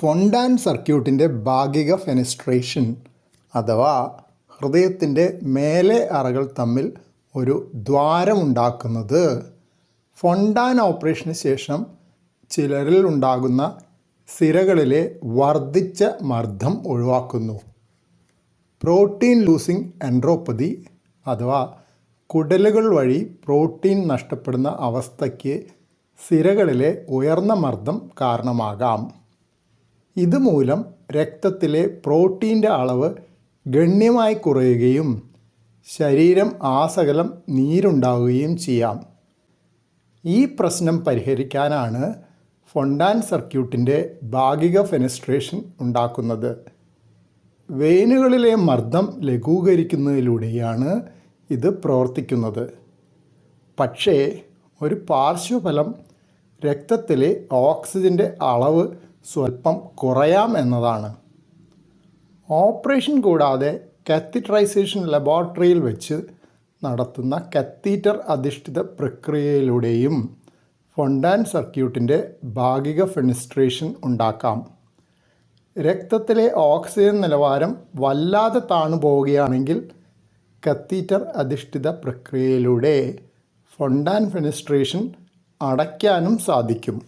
ഫൊണ്ടാൻ സർക്യൂട്ടിന്റെ ഭാഗിക ഫെനസ്ട്രേഷൻ അഥവാ ഹൃദയത്തിന്റെ മേലെ അറകൾ തമ്മിൽ ഒരു ദ്വാരമുണ്ടാക്കുന്നത്. ഫൊണ്ടാൻ ഓപ്പറേഷന് ശേഷം ചിലരിൽ ഉണ്ടാകുന്ന സിരകളിലെ വർദ്ധിച്ച മർദ്ദം ഒഴിവാക്കുന്നു. പ്രോട്ടീൻ ലൂസിംഗ് എൻട്രോപ്പതി അഥവാ കുടലുകൾ വഴി പ്രോട്ടീൻ നഷ്ടപ്പെടുന്ന അവസ്ഥയ്ക്ക് സിരകളിലെ ഉയർന്ന മർദ്ദം കാരണമാകാം. ഇതുമൂലം രക്തത്തിലെ പ്രോട്ടീന്റെ അളവ് ഗണ്യമായി കുറയുകയും ശരീരം ആസകലം നീരുണ്ടാവുകയും ചെയ്യാം. ഈ പ്രശ്നം പരിഹരിക്കാനാണ് ഫൊണ്ടാൻ സർക്യൂട്ടിന്റെ ഭാഗിക ഫെനസ്ട്രേഷൻ ഉണ്ടാക്കുന്നത്. വെയിനുകളിലെ മർദ്ദം ലഘൂകരിക്കുന്നതിലൂടെയാണ് ഇത് പ്രവർത്തിക്കുന്നത്. പക്ഷേ ഒരു പാർശ്വഫലം രക്തത്തിലെ ഓക്സിജന്റെ അളവ് സ്വല്പം കുറയാം എന്നതാണ്. ഓപ്പറേഷൻ കൂടാതെ കത്തീറ്ററൈസേഷൻ ലബോറട്ടറിയിൽ വെച്ച് നടത്തുന്ന കത്തീറ്റർ അധിഷ്ഠിത പ്രക്രിയയിലൂടെയും ഫൊണ്ടാൻ സർക്യൂട്ടിന്റെ ഭാഗിക ഫെനിസ്ട്രേഷൻ ഉണ്ടാക്കാം. രക്തത്തിലെ ഓക്സിജൻ നിലവാരം വല്ലാതെ താണു പോവുകയാണെങ്കിൽ കത്തീറ്റർ അധിഷ്ഠിത പ്രക്രിയയിലൂടെ ഫൊണ്ടാൻ ഫെനിസ്ട്രേഷൻ അടയ്ക്കാനും സാധിക്കും.